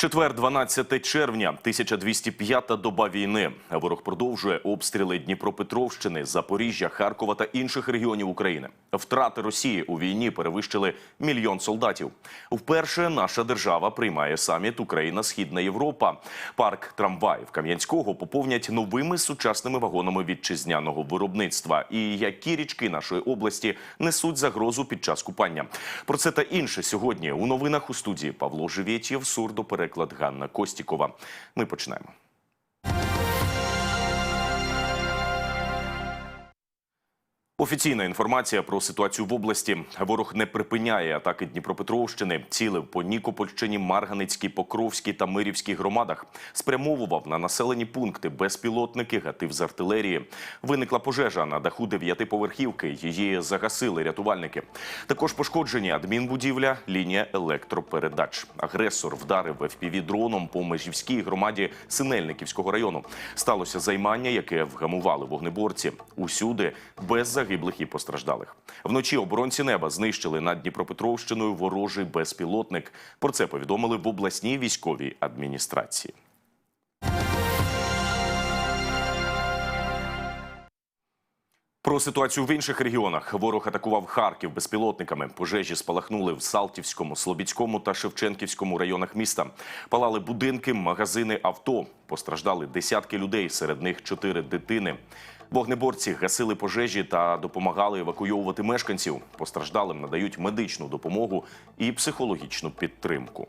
Четвер, 12 червня, 1205-та доба війни. Ворог продовжує обстріли Дніпропетровщини, Запоріжжя, Харкова та інших регіонів України. Втрати Росії у війні перевищили мільйон солдатів. Вперше наша держава приймає саміт Україна Східна Європа. Парк трамваїв Кам'янського поповнять новими сучасними вагонами вітчизняного виробництва. І які річки нашої області несуть загрозу під час купання. Про це та інше сьогодні у новинах у студії Павло Живєтєв, сурдопереклад Ганна Костікова. Ми починаємо. Офіційна інформація про ситуацію в області. Ворог не припиняє атаки Дніпропетровщини, цілив по Нікопольщині, Марганицькій, Покровській та Мирівській громадах. Спрямовував на населені пункти безпілотники, гатив з артилерії. Виникла пожежа на даху дев'ятиповерхівки. Її загасили рятувальники. Також пошкоджені адмінбудівля, лінія електропередач. Агресор вдарив fpv дроном по межівській громаді Синельниківського району. Сталося займання, яке вгамували вогнеборці. Усюди без загиблих і постраждалих. Вночі оборонці неба знищили над Дніпропетровщиною ворожий безпілотник. Про це повідомили в обласній військовій адміністрації. Про ситуацію в інших регіонах ворог атакував Харків безпілотниками. Пожежі спалахнули в Салтівському, Слобідському та Шевченківському районах міста. Палали будинки, магазини, авто. Постраждали десятки людей, серед них чотири дитини. Вогнеборці гасили пожежі та допомагали евакуйовувати мешканців. Постраждалим надають медичну допомогу і психологічну підтримку.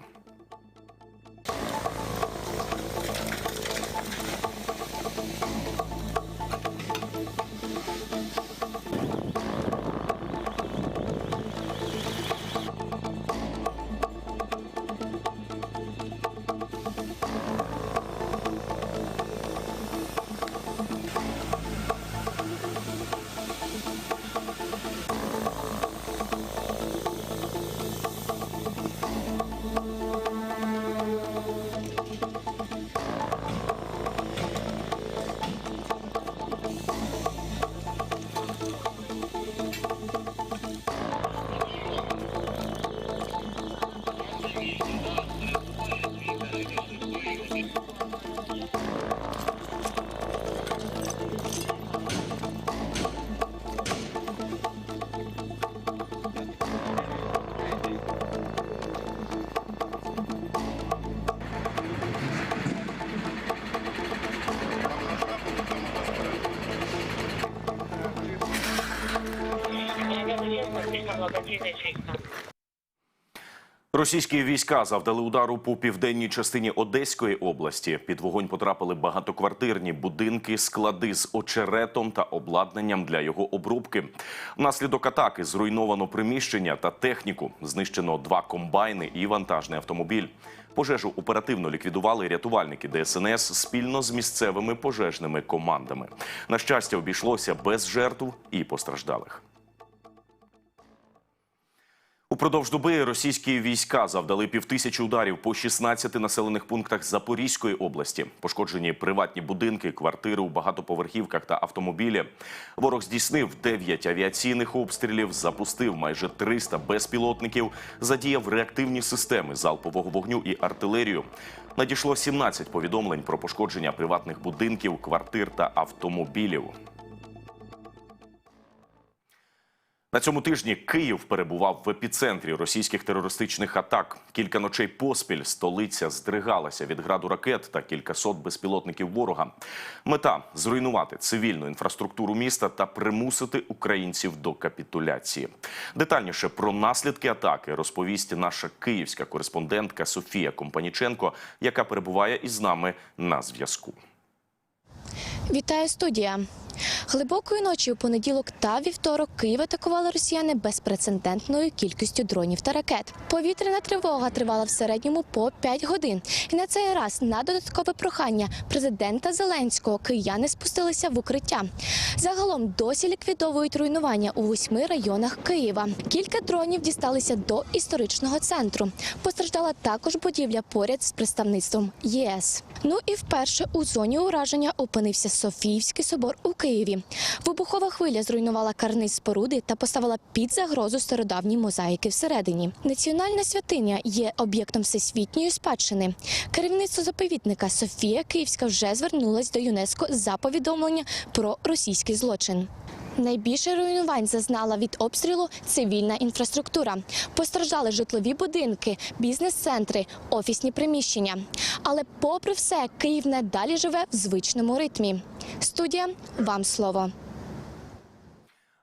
Російські війська завдали удару по південній частині Одеської області. Під вогонь потрапили багатоквартирні будинки, склади з очеретом та обладнанням для його обробки. Внаслідок атаки зруйновано приміщення та техніку. Знищено два комбайни і вантажний автомобіль. Пожежу оперативно ліквідували рятувальники ДСНС спільно з місцевими пожежними командами. На щастя, обійшлося без жертв і постраждалих. Упродовж доби російські війська завдали півтисячі ударів по 16 населених пунктах Запорізької області. Пошкоджені приватні будинки, квартири у багатоповерхівках та автомобілі. Ворог здійснив 9 авіаційних обстрілів, запустив майже 300 безпілотників, задіяв реактивні системи залпового вогню і артилерію. Надійшло 17 повідомлень про пошкодження приватних будинків, квартир та автомобілів. На цьому тижні Київ перебував в епіцентрі російських терористичних атак. Кілька ночей поспіль столиця здригалася від граду ракет та кількасот безпілотників ворога. Мета зруйнувати цивільну інфраструктуру міста та примусити українців до капітуляції. Детальніше про наслідки атаки розповість наша київська кореспондентка Софія Компаніченко, яка перебуває із нами на зв'язку. Вітаю студія. Глибокої ночі у понеділок та вівторок Київ атакували росіяни безпрецедентною кількістю дронів та ракет. Повітряна тривога тривала в середньому по 5 годин. І на цей раз на додаткове прохання президента Зеленського кияни спустилися в укриття. Загалом досі ліквідовують руйнування у восьми районах Києва. Кілька дронів дісталися до історичного центру. Постраждала також будівля поряд з представництвом ЄС. Ну і вперше у зоні ураження опинився Софіївський собор у Києві. Києві. Вибухова хвиля зруйнувала карниз споруди та поставила під загрозу стародавні мозаїки всередині. Національна святиня є об'єктом всесвітньої спадщини. Керівництво заповідника Софія Київська вже звернулась до ЮНЕСКО за повідомлення про російський злочин. Найбільше руйнувань зазнала від обстрілу цивільна інфраструктура. Постраждали житлові будинки, бізнес-центри, офісні приміщення. Але, попри все, Київ надалі живе в звичному ритмі. Студія вам слово.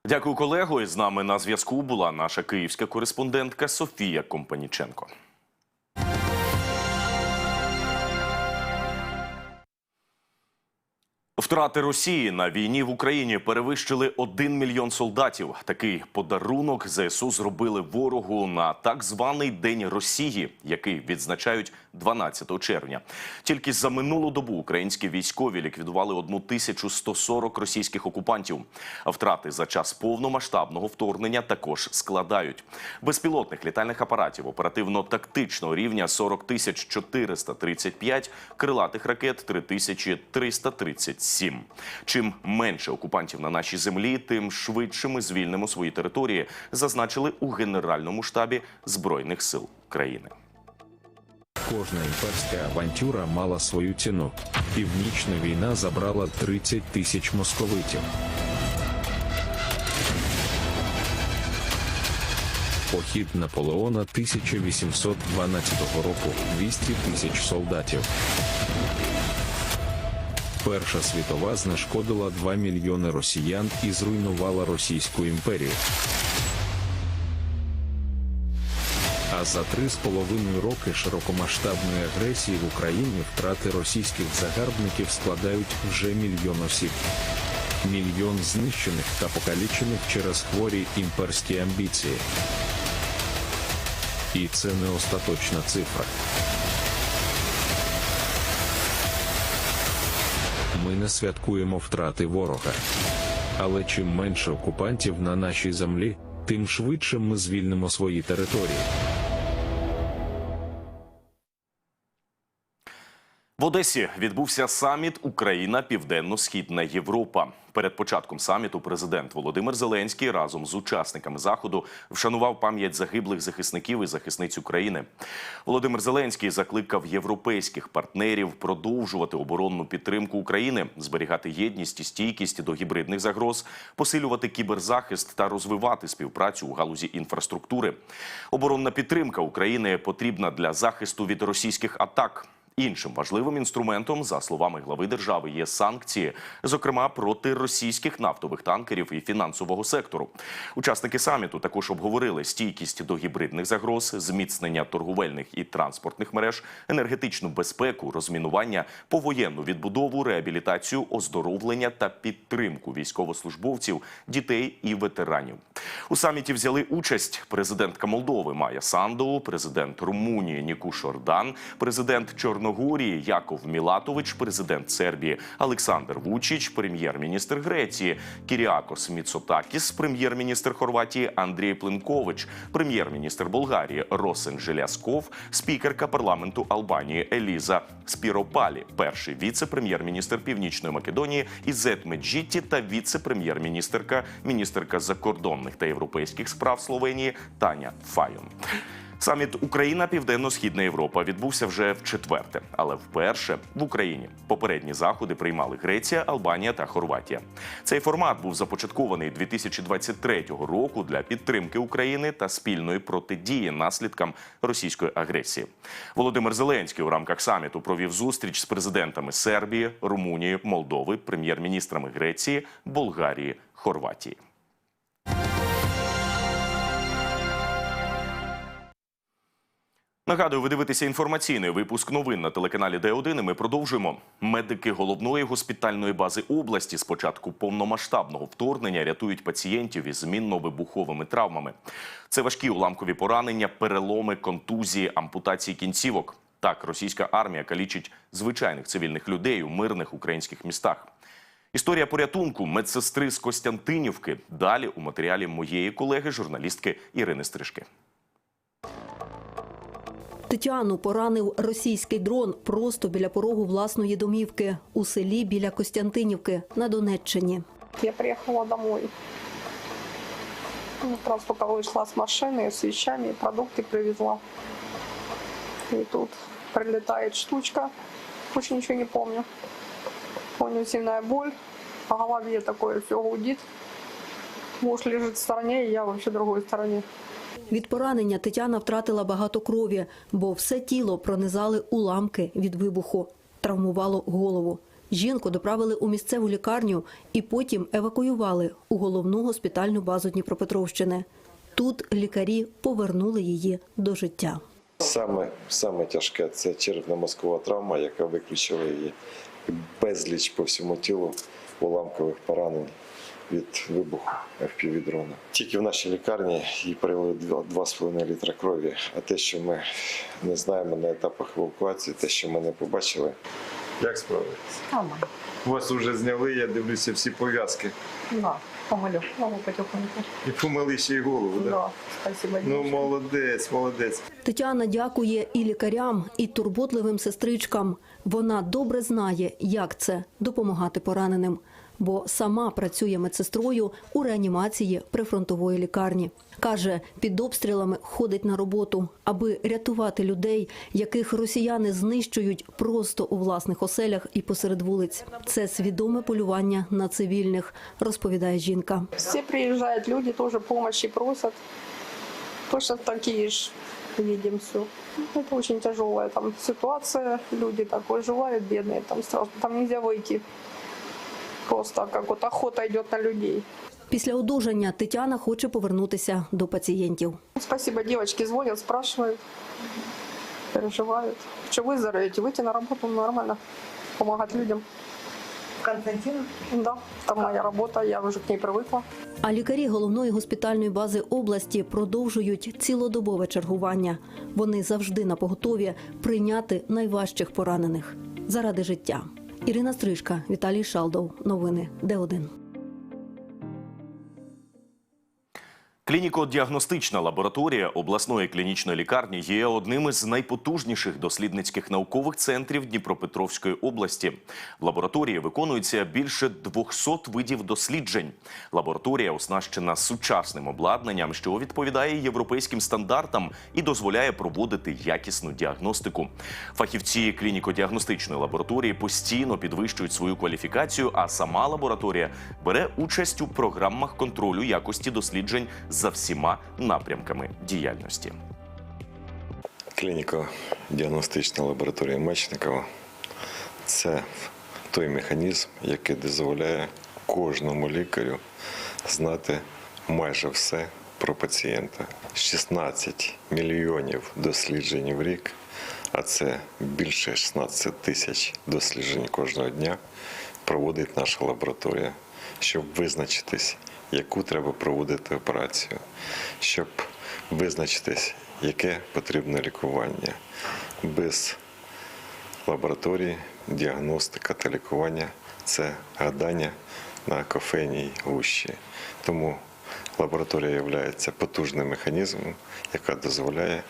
Дякую, колего. І з нами на зв'язку була наша київська кореспондентка Софія Компаніченко. Втрати Росії на війні в Україні перевищили 1 мільйон солдатів. Такий подарунок ЗСУ зробили ворогу на так званий День Росії, який відзначають 12 червня. Тільки за минулу добу українські військові ліквідували 1140 російських окупантів. Втрати за час повномасштабного вторгнення також складають безпілотних літальних апаратів оперативно-тактичного рівня 40 тисяч 435, крилатих ракет 3337. Чим менше окупантів на нашій землі, тим швидше ми звільнимо свої території, зазначили у Генеральному штабі Збройних сил країни. Кожна імперська авантюра мала свою ціну. Північна війна забрала 30 тисяч московитів. Похід Наполеона 1812 року 200 тисяч солдатів. Перша світова знешкодила 2 мільйони росіян і зруйнувала Російську імперію. А за три з половиною роки широкомасштабної агресії в Україні втрати російських загарбників складають вже мільйон осіб. Мільйон знищених та покалічених через хворі імперські амбіції. І це не остаточна цифра. Святкуємо втрати ворога. Але чим менше окупантів на нашій землі, тим швидше ми звільнимо свої території. В Одесі відбувся саміт Україна Південно-Східна Європа. Перед початком саміту президент Володимир Зеленський разом з учасниками заходу вшанував пам'ять загиблих захисників і захисниць України. Володимир Зеленський закликав європейських партнерів продовжувати оборонну підтримку України, зберігати єдність і стійкість до гібридних загроз, посилювати кіберзахист та розвивати співпрацю у галузі інфраструктури. Оборонна підтримка України потрібна для захисту від російських атак. Іншим важливим інструментом, за словами глави держави, є санкції, зокрема проти російських нафтових танкерів і фінансового сектору. Учасники саміту також обговорили стійкість до гібридних загроз, зміцнення торговельних і транспортних мереж, енергетичну безпеку, розмінування, повоєнну відбудову, реабілітацію, оздоровлення та підтримку військовослужбовців, дітей і ветеранів. У саміті взяли участь президентка Молдови Майя Санду, президент Румунії Нікуш Ордан, президент Чорногорії Яков Мілатович, президент Сербії Олександр Вучич, прем'єр-міністр Греції Кіріакос Міцотакіс, прем'єр-міністр Хорватії Андрій Пленкович, прем'єр-міністр Болгарії Росен Желясков, спікерка парламенту Албанії Еліза Спіропалі, перший віце-прем'єр-міністр Північної Македонії Ізет Меджітті та віце-прем'єр-міністерка, міністерка закордонних та європейських справ Словенії Таня Файон. Саміт Україна Південно-Східна Європа відбувся вже в четверте, але вперше в Україні попередні заходи приймали Греція, Албанія та Хорватія. Цей формат був започаткований 2023 року для підтримки України та спільної протидії наслідкам російської агресії. Володимир Зеленський у рамках саміту провів зустріч з президентами Сербії, Румунії, Молдови, прем'єр-міністрами Греції, Болгарії, Хорватії. Нагадую, ви дивитеся інформаційний випуск новин на телеканалі Д1. і Ми продовжуємо. Медики головної госпітальної бази області з початку повномасштабного вторгнення рятують пацієнтів із мінно-вибуховими травмами. Це важкі уламкові поранення, переломи, контузії, ампутації кінцівок. Так, російська армія калічить звичайних цивільних людей у мирних українських містах. Історія порятунку медсестри з Костянтинівки. Далі у матеріалі моєї колеги, журналістки Ірини Стрижки. Тетяну поранив російський дрон просто біля порогу власної домівки у селі біля Костянтинівки на Донеччині. Я приехала домой. Ну, Как раз только вышла с машины с вещами, продукты привезла. И тут прилетает штучка. Больше ничего не помню. Помню сильная боль. По голове такое все гудит. Муж лежит в стороне, и я вообще в другой стороне. Від поранення Тетяна втратила багато крові, бо все тіло пронизали уламки від вибуху, травмувало голову. Жінку доправили у місцеву лікарню і потім евакуювали у головну госпітальну базу Дніпропетровщини. Тут лікарі повернули її до життя. Саме, саме тяжке це черепно-мозкова травма, яка виключила її безліч по всьому тілу уламкових поранень від вибуху FPV-дрона. Тільки в нашій лікарні їй перелили 2,5 літра крові. А те, що ми не знаємо на етапах евакуації, те, що ми не побачили. Як справитися? Нормально. Вас вже зняли, я дивлюся всі пов'язки. Да, помолю. Могу потихоньку. І помили ще й голову. Да? Да, спасибо. Ну, молодець, молодець. Тетяна дякує і лікарям, і турботливим сестричкам. Вона добре знає, як це допомагати пораненим, бо сама працює медсестрою у реанімації прифронтової лікарні. Каже, під обстрілами ходить на роботу, аби рятувати людей, яких росіяни знищують просто у власних оселях і посеред вулиць. Це свідоме полювання на цивільних, розповідає жінка. Все приезжают люди, тоже помощи просят. Точно такие же видим все. Это очень тяжелая там ситуация. Люди так выживают, бедные, там страшно. Там нельзя выйти. Просто как вот охота идет на людей. Після одужання Тетяна хоче повернутися до пацієнтів. Спасибо, девочки звонят, спрашивают, переживают. Что выздоровеете, выйти на работу нормально, помогать людям. Константин, Да, там моя работа, я уже к ней привыкла. А лікарі головної госпітальної бази області продовжують цілодобове чергування. Вони завжди на поготові прийняти найважчих поранених заради життя. Ірина Стрижка, Віталій Шалдов. Новини Д1. Клініко-діагностична лабораторія обласної клінічної лікарні є одним із найпотужніших дослідницьких наукових центрів Дніпропетровської області. В лабораторії виконується більше 200 видів досліджень. Лабораторія оснащена сучасним обладнанням, що відповідає європейським стандартам і дозволяє проводити якісну діагностику. Фахівці клініко-діагностичної лабораторії постійно підвищують свою кваліфікацію, а сама лабораторія бере участь у програмах контролю якості досліджень за всіма напрямками діяльності. Клініко-діагностична лабораторія Мечникова це той механізм, який дозволяє кожному лікарю знати майже все про пацієнта. 16 мільйонів досліджень в рік, а це більше 16 тисяч досліджень кожного дня, проводить наша лабораторія, щоб визначитись, яку треба проводити операцію, щоб визначитись, яке потрібне лікування. Без лабораторії, діагностика та лікування це гадання на кофейній гущі. Тому лабораторія є потужним механізмом, яка дозволяє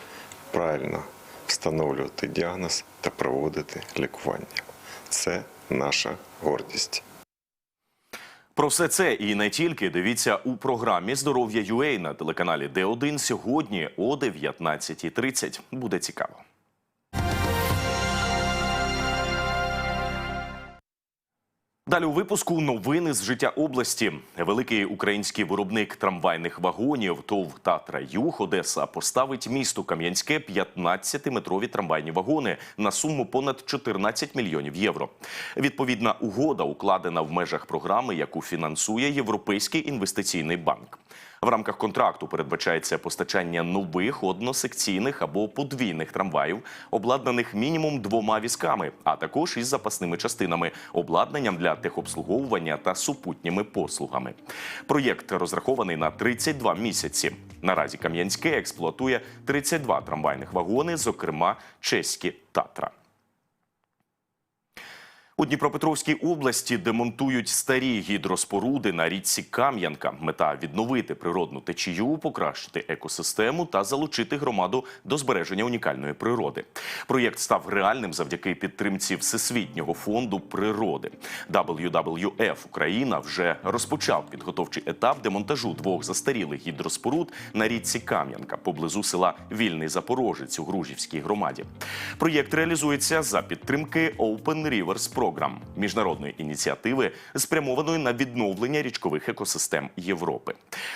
правильно встановлювати діагноз та проводити лікування. Це наша гордість. Про все це і не тільки дивіться у програмі Здоров'я UA на телеканалі Д1 сьогодні о 19.30. Буде цікаво. Далі у випуску новини з життя області. Великий український виробник трамвайних вагонів ТОВ Татра Юг Одеса поставить місту Кам'янське 15-метрові трамвайні вагони на суму понад 14 мільйонів євро. Відповідна угода укладена в межах програми, яку фінансує Європейський інвестиційний банк. В рамках контракту передбачається постачання нових односекційних або подвійних трамваїв, обладнаних мінімум двома візками, а також із запасними частинами, обладнанням для техобслуговування та супутніми послугами. Проєкт розрахований на 32 місяці. Наразі Кам'янське експлуатує 32 трамвайних вагони, зокрема чеські Татра. У Дніпропетровській області демонтують старі гідроспоруди на річці Кам'янка. Мета відновити природну течію, покращити екосистему та залучити громаду до збереження унікальної природи. Проєкт став реальним завдяки підтримці Всесвітнього фонду природи. WWF Україна вже розпочав підготовчий етап демонтажу двох застарілих гідроспоруд на річці Кам'янка поблизу села Вільний Запорожець у Гружівській громаді. Проєкт реалізується за підтримки Open Rivers Program – міжнародної ініціативи, спрямованої на відновлення річкових екосистем Європи.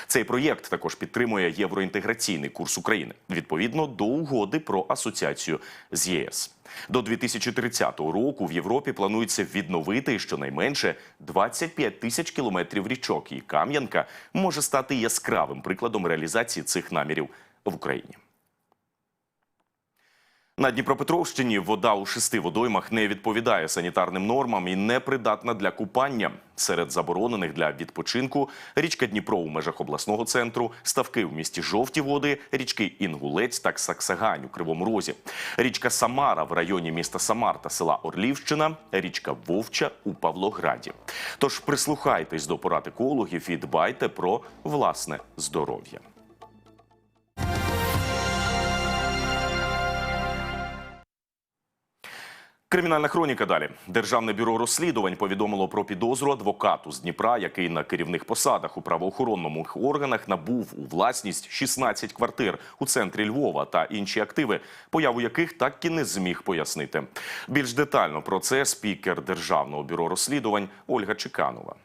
Цей проєкт також підтримує євроінтеграційний курс України відповідно до угоди про асоціацію з ЄС. До 2030 року в Європі планується відновити щонайменше 25 тисяч кілометрів річок, і Кам'янка може стати яскравим прикладом реалізації цих намірів в Україні. На Дніпропетровщині вода у шести водоймах не відповідає санітарним нормам і не придатна для купання. Серед заборонених для відпочинку річка Дніпро у межах обласного центру, ставки в місті Жовті води, річки Інгулець та Саксагань у Кривому Розі, річка Самара в районі міста Самар та села Орлівщина, річка Вовча у Павлограді. Тож прислухайтесь до порад екологів і дбайте про власне здоров'я. Кримінальна хроніка далі. Державне бюро розслідувань повідомило про підозру адвокату з Дніпра, який на керівних посадах у правоохоронному органах набув у власність 16 квартир у центрі Львова та інші активи, появу яких так і не зміг пояснити. Більш детально про це спікер Державного бюро розслідувань Ольга Чеканова.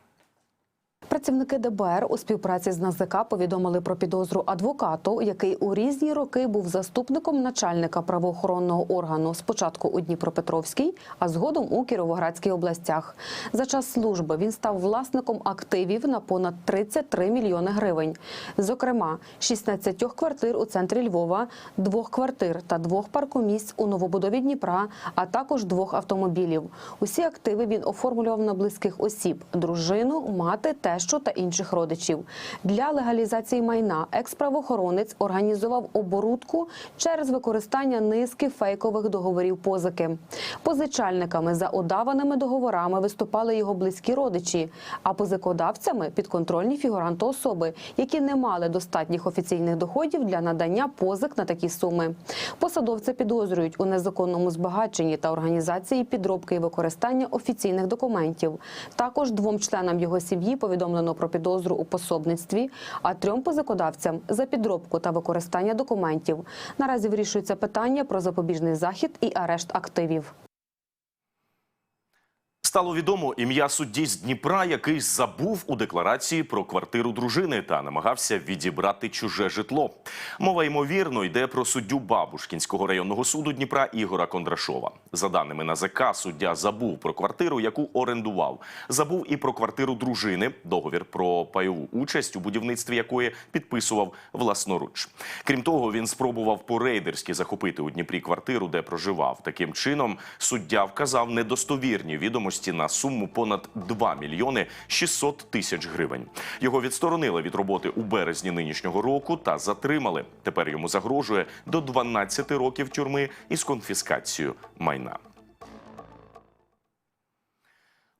Працівники ДБР у співпраці з НАЗК повідомили про підозру адвокату, який у різні роки був заступником начальника правоохоронного органу спочатку у Дніпропетровській, а згодом у Кіровоградській областях. За час служби він став власником активів на понад 33 мільйони гривень. Зокрема, 16 квартир у центрі Львова, двох квартир та двох паркомісць у новобудові Дніпра, а також двох автомобілів. Усі активи він оформлював на близьких осіб: дружину, мати, тещу та інших родичів. Для легалізації майна екс-правоохоронець організував оборудку через використання низки фейкових договорів позики. Позичальниками за удаваними договорами виступали його близькі родичі, а позикодавцями підконтрольні фігуранти особи, які не мали достатніх офіційних доходів для надання позик на такі суми. Посадовця підозрюють у незаконному збагаченні та організації підробки і використання офіційних документів. Також двом членам його сім'ї повідомлено про підозру у пособництві, а трьом позакодавцям за підробку та використання документів. Наразі вирішується питання про запобіжний захід і арешт активів. Стало відомо ім'я судді з Дніпра, який забув у декларації про квартиру дружини та намагався відібрати чуже житло. Мова ймовірно йде про суддю Бабушкінського районного суду Дніпра Ігора Кондрашова. За даними НАЗК, суддя забув про квартиру, яку орендував. Забув і про квартиру дружини, договір про пайову участь у будівництві якої підписував власноруч. Крім того, він спробував по-рейдерськи захопити у Дніпрі квартиру, де проживав. Таким чином, суддя вказав недостовірні відомості на суму понад 2 мільйони 600 тисяч гривень. Його відсторонили від роботи у березні нинішнього року та затримали. Тепер йому загрожує до 12 років тюрми із конфіскацією майна.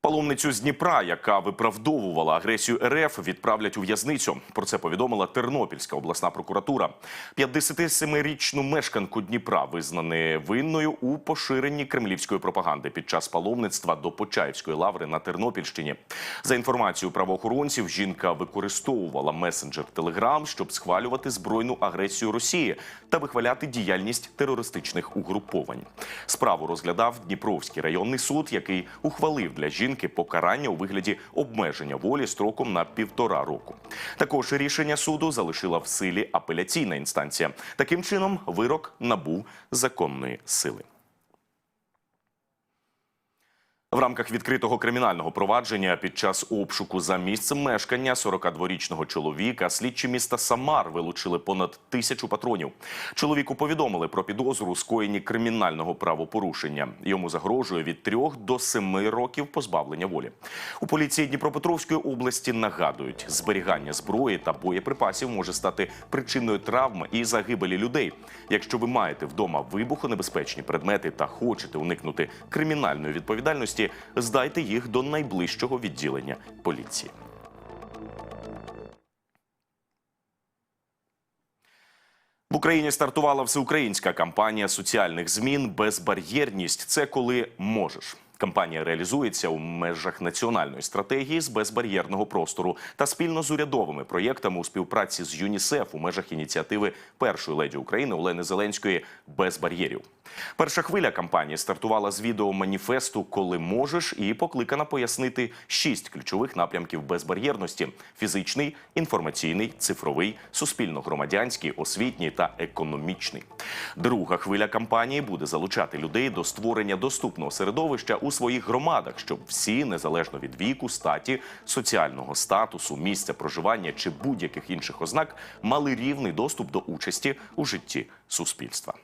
Паломницю з Дніпра, яка виправдовувала агресію РФ, відправлять у в'язницю. Про це повідомила Тернопільська обласна прокуратура. 57-річну мешканку Дніпра визнали винною у поширенні кремлівської пропаганди під час паломництва до Почаївської лаври на Тернопільщині. За інформацією правоохоронців, жінка використовувала месенджер Телеграм, щоб схвалювати збройну агресію Росії та вихваляти діяльність терористичних угруповань. Справу розглядав Дніпровський районний суд, який ухвалив для жінки покарання у вигляді обмеження волі строком на півтора року. Також рішення суду залишила в силі апеляційна інстанція. Таким чином, вирок набув законної сили. В рамках відкритого кримінального провадження під час обшуку за місцем мешкання 42-річного чоловіка слідчі міста Самар вилучили понад тисячу патронів. Чоловіку повідомили про підозру скоєнні кримінального правопорушення. Йому загрожує від 3 до 7 років позбавлення волі. У поліції Дніпропетровської області нагадують, зберігання зброї та боєприпасів може стати причиною травм і загибелі людей. Якщо ви маєте вдома вибухонебезпечні предмети та хочете уникнути кримінальної відповідальності, здайте їх до найближчого відділення поліції. В Україні стартувала всеукраїнська кампанія соціальних змін Безбар'єрність. Це коли можеш. Кампанія реалізується у межах національної стратегії з безбар'єрного простору та спільно з урядовими проєктами у співпраці з ЮНІСЕФ у межах ініціативи першої леді України Олени Зеленської без бар'єрів. Перша хвиля кампанії стартувала з відео маніфесту Коли можеш і покликана пояснити шість ключових напрямків безбар'єрності: фізичний, інформаційний, цифровий, суспільно-громадянський, освітній та економічний. Друга хвиля кампанії буде залучати людей до створення доступного середовища у своїх громадах, щоб всі, незалежно від віку, статі, соціального статусу, місця проживання чи будь-яких інших ознак, мали рівний доступ до участі у житті суспільства.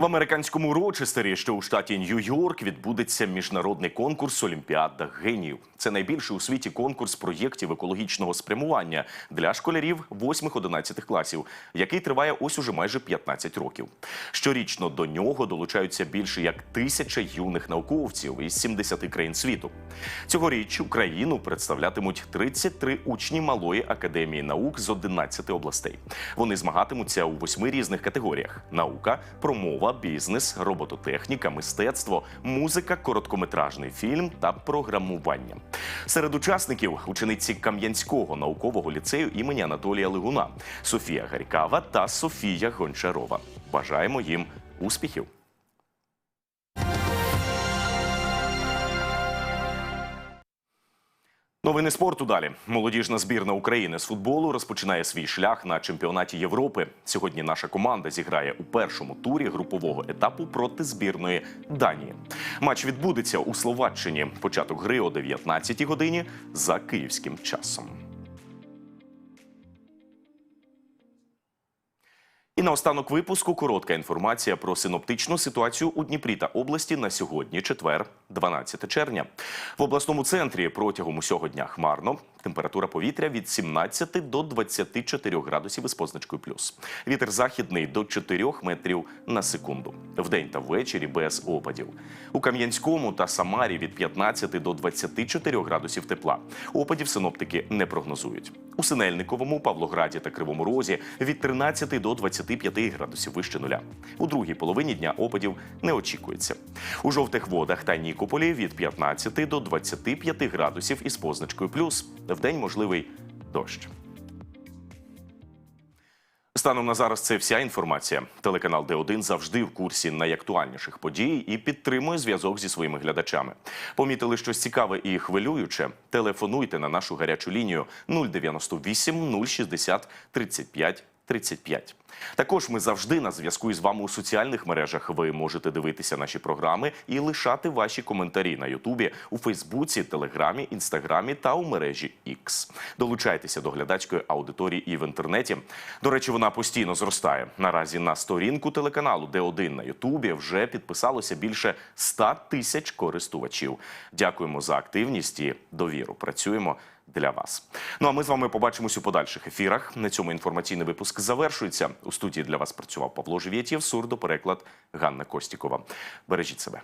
В американському Рочестері, що у штаті Нью-Йорк, відбудеться міжнародний конкурс Олімпіада геніїв. Це найбільший у світі конкурс проєктів екологічного спрямування для школярів 8-11 класів, який триває ось уже майже 15 років. Щорічно до нього долучаються більше як тисяча юних науковців із 70 країн світу. Цьогоріч Україну представлятимуть 33 учні малої академії наук з 11 областей. Вони змагатимуться у восьми різних категоріях: наука, промова, бізнес, робототехніка, мистецтво, музика, короткометражний фільм та програмування. Серед учасників учениці Кам'янського наукового ліцею імені Анатолія Лигуна, Софія Гарькава та Софія Гончарова. Бажаємо їм успіхів! Новини спорту далі. Молодіжна збірна України з футболу розпочинає свій шлях на чемпіонаті Європи. Сьогодні наша команда зіграє у першому турі групового етапу проти збірної Данії. Матч відбудеться у Словаччині. Початок гри о 19 годині за київським часом. І наостанок випуску коротка інформація про синоптичну ситуацію у Дніпрі та області на сьогодні, четвер, 12 червня. В обласному центрі протягом усього дня хмарно. Температура повітря від 17 до 24 градусів із позначкою плюс. Вітер західний до 4 метрів на секунду. Вдень та ввечері без опадів. У Кам'янському та Самарі від 15 до 24 градусів тепла. Опадів синоптики не прогнозують. У Синельниковому, Павлограді та Кривому Розі від 13 до 25 градусів вище нуля. У другій половині дня опадів не очікується. У жовтих водах та Нікополі від 15 до 25 градусів із позначкою плюс. Вдень можливий дощ. Станом на зараз це вся інформація. Телеканал Д1 завжди в курсі найактуальніших подій і підтримує зв'язок зі своїми глядачами. Помітили щось цікаве і хвилююче? Телефонуйте на нашу гарячу лінію 098 060 35 35. Також ми завжди на зв'язку із вами у соціальних мережах. Ви можете дивитися наші програми і лишати ваші коментарі на Ютубі, у Фейсбуці, Телеграмі, Інстаграмі та у мережі X. Долучайтеся до глядацької аудиторії і в інтернеті. До речі, вона постійно зростає. Наразі на сторінку телеканалу Д1 на Ютубі вже підписалося більше 100 тисяч користувачів. Дякуємо за активність і довіру. Працюємо для вас. Ну а ми з вами побачимось у подальших ефірах. На цьому інформаційний випуск завершується. У студії для вас працював Павло Живєтєв, сурдопереклад Ганна Костікова. Бережіть себе.